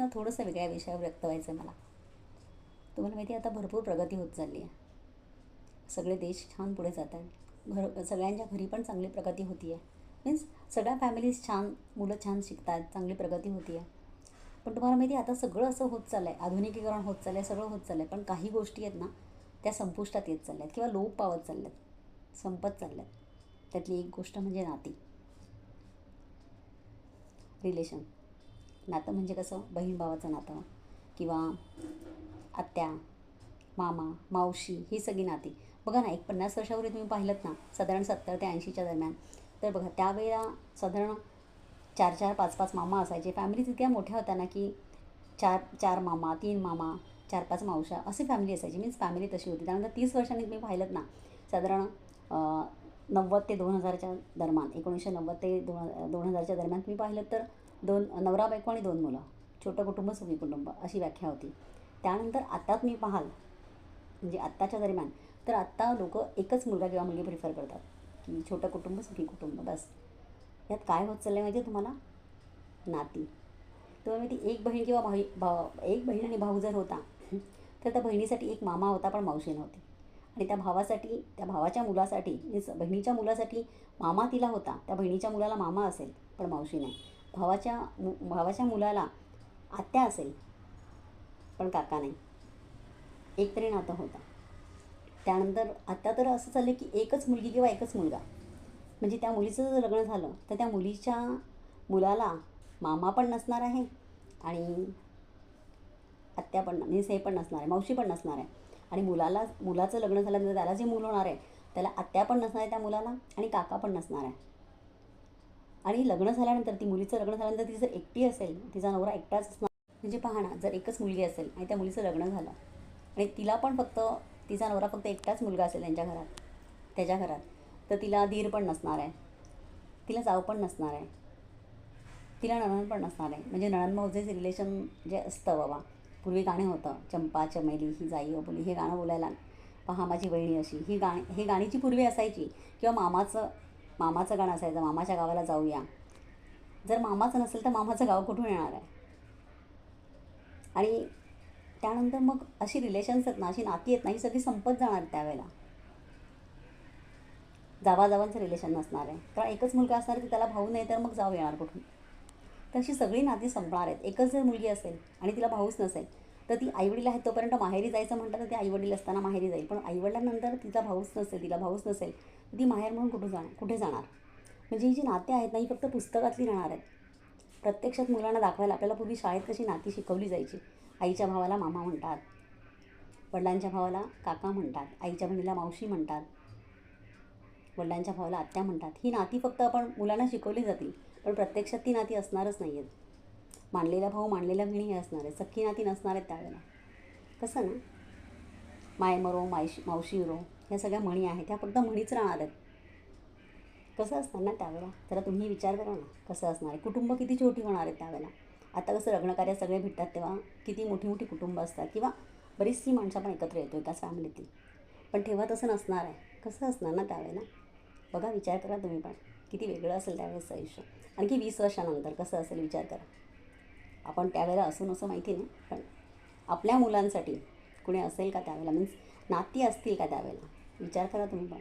ना थोडंसं वेगळ्या विषयावर व्यक्त व्हायचं आहे मला. तुम्हाला माहिती आहे आता भरपूर प्रगती होत चालली आहे. सगळे देश छान पुढे जात आहेत. घर सगळ्यांच्या घरी पण चांगली प्रगती होती आहे मीन्स सगळ्या फॅमिलीज छान मुलं छान शिकतात चांगली प्रगती होती आहे पण तुम्हाला माहिती आहे आता सगळं असं होत चाललं आहे आधुनिकीकरण होत चाललं आहे सगळं होत चाललं आहे पण काही गोष्टी आहेत ना त्या संपुष्टात येत चालल्या आहेत किंवा लोप पावत चालल्या आहेत संपत चालल्या आहेत त्यातली एक गोष्ट म्हणजे नाती. रिलेशन नातं म्हणजे कसं? बहीण भावाचं नातं किंवा आत्या मामा मावशी ही सगळी नाती. बघा ना एक पन्नास वर्षापूर्वी तुम्ही पाहिलं ना साधारण सत्तर ते ऐंशीच्या दरम्यान. तर बघा त्यावेळेला साधारण चार चार पाच पाच मामा असायचे. फॅमिली तितक्या मोठ्या होत्या ना की चार चार मामा तीन मामा चार पाच मावशा अशी फॅमिली असायची. मीन्स फॅमिली तशी होती. त्यानंतर तीस वर्षांनी तुम्ही पाहिलं ना साधारण नव्वद ते दोन हजारच्या दरम्यान एकोणीसशे नव्वद ते दोन दोन हजारच्या दरम्यान तुम्ही पाहिलं तर दोन नवरा बायको आणि दोन मुलं छोटं कुटुंब सुखी कुटुंब अशी व्याख्या होती. त्यानंतर आत्ताच तुम्ही पाहाल म्हणजे आत्ताच्या दरम्यान तर आत्ता लोक एकच मुलगा किंवा मुलगी प्रिफर करतात की छोटं कुटुंब सुखी कुटुंब बस. यात काय होत चाललं आहे माहिती तुम्हाला? नाती. तुम्हाला माहिती एक बहीण किंवा भाई भाव एक बहीण आणि भाऊ जर होता तर त्या बहिणीसाठी एक मामा होता पण मावशी नव्हती. आणि त्या भावासाठी त्या भावाच्या मुलासाठी बहिणीच्या मुलासाठी मामा तिला होता त्या बहिणीच्या मुलाला मामा असेल पण मावशी नाही. भावाच्या मु भावाच्या मुलाला आत्या असेल. पण काका नाही. एक तरी नातं होता. त्यानंतर आत्या तर असं चाललं की एकच मुलगी किंवा एकच मुलगा. म्हणजे त्या मुलीचं जर लग्न झालं तर त्या मुलीच्या मुलाला मामा पण नसणार आहे आणि आत्या पण निसे हे पण नसणार आहे मावशी पण नसणार आहे. आणि मुलाला मुलाचं लग्न झाल्यानंतर त्याला जे मूल होणार आहे त्याला आत्या पण नसणार आहे त्या मुलाला आणि काका पण नसणार आहे. आणि लग्न झाल्यानंतर ती मुलीचं लग्न झाल्यानंतर ती जर एकटी असेल तिचा नवरा एकटाच असणार. म्हणजे पहा ना जर एकच मुलगी असेल आणि त्या मुलीचं लग्न झालं आणि तिला पण फक्त तिचा नवरा फक्त एकटाच मुलगा असेल त्यांच्या घरात त्याच्या घरात तर तिला धीर पण नसणार आहे. तिला जाव पण नसणार आहे. तिला नणन पण नसणार आहे. म्हणजे नणन भाऊजेचं रिलेशन जे असतं बाबा. पूर्वी गाणं होतं चंपा चमेली ही जाई बोली हे गाणं बोलायला. पहा माझी बहिणी अशी. ही गाणी हे गाणीची पूर्वी असायची. किंवा मामाचं मामाचं गाणं असायचं मामाच्या गावाला जाऊया. जर मामाचं नसेल तर मामाचं गाव कुठून येणार आहे? आणि त्यानंतर मग अशी रिलेशन्स आहेत ना अशी नाती आहेत ना ही सगळी संपत जाणार त्यावेळेला. जावाजावांचं रिलेशन नसणार आहे. कारण एकच मुलगा असणार की त्याला भाऊ नाही तर मग जाऊ येणार कुठून? तर अशी सगळी नाती संपणार आहेत. एकच जर मुलगी असेल आणि तिला भाऊच नसेल तर ती आईवडील आहेत तोपर्यंत माहेरी जायचं म्हटलं तर ती आईवडील असताना माहेरी जाईल. पण आईवडिलांनंतर तिचा भाऊच नसेल तिला भाऊच नसेल ती माहेर म्हणून कुठं जाणार कुठे जाणार? म्हणजे ही जी नाते आहेत ना ही फक्त पुस्तकातली राहणार आहेत. प्रत्यक्षात मुलांना दाखवायला आपल्याला पूर्वी शाळेत कशी नाती शिकवली जायची? आईच्या भावाला मामा म्हणतात वडिलांच्या भावाला काका म्हणतात आईच्या बहिणीला मावशी म्हणतात वडिलांच्या भावाला आत्या म्हणतात. ही नाती फक्त आपण मुलांना शिकवली जातील पण प्रत्यक्षात ती नाती असणारच नाही आहेत मानलेला भाऊ मानलेल्या बहिणी हे असणार आहे सख्खी नाती नसणार आहेत त्यावेळेला. कसं ना? माय मरो मायशी मावशी रो ह्या सगळ्या म्हणी आहेत. त्या फक्त म्हणीच राहणार आहेत. कसं असणार ना त्यावेळेला? जरा तुम्ही विचार करा ना कसं असणार आहे? कुटुंब किती छोटी होणार आहेत त्यावेळेला? आता कसं लग्नकार्य सगळे भेटतात तेव्हा किती मोठी मोठी कुटुंब असतात किंवा बरीचशी माणसं पण एकत्र येतो एकाच फॅमिलीतली. पण तेव्हा तसं नसणार आहे. कसं असणार ना त्यावेळेला? बघा विचार करा तुम्ही पण. किती वेगळं असेल त्यावेळेसचं आयुष्य. आणखी वीस वर्षानंतर कसं असेल विचार करा. आपण त्यावेळेला असून असं माहिती नाही पण आपल्या मुलांसाठी कुणी असेल का त्यावेळेला? मीन्स नाती असतील का त्यावेळेला? विचार करा तुम्ही पण.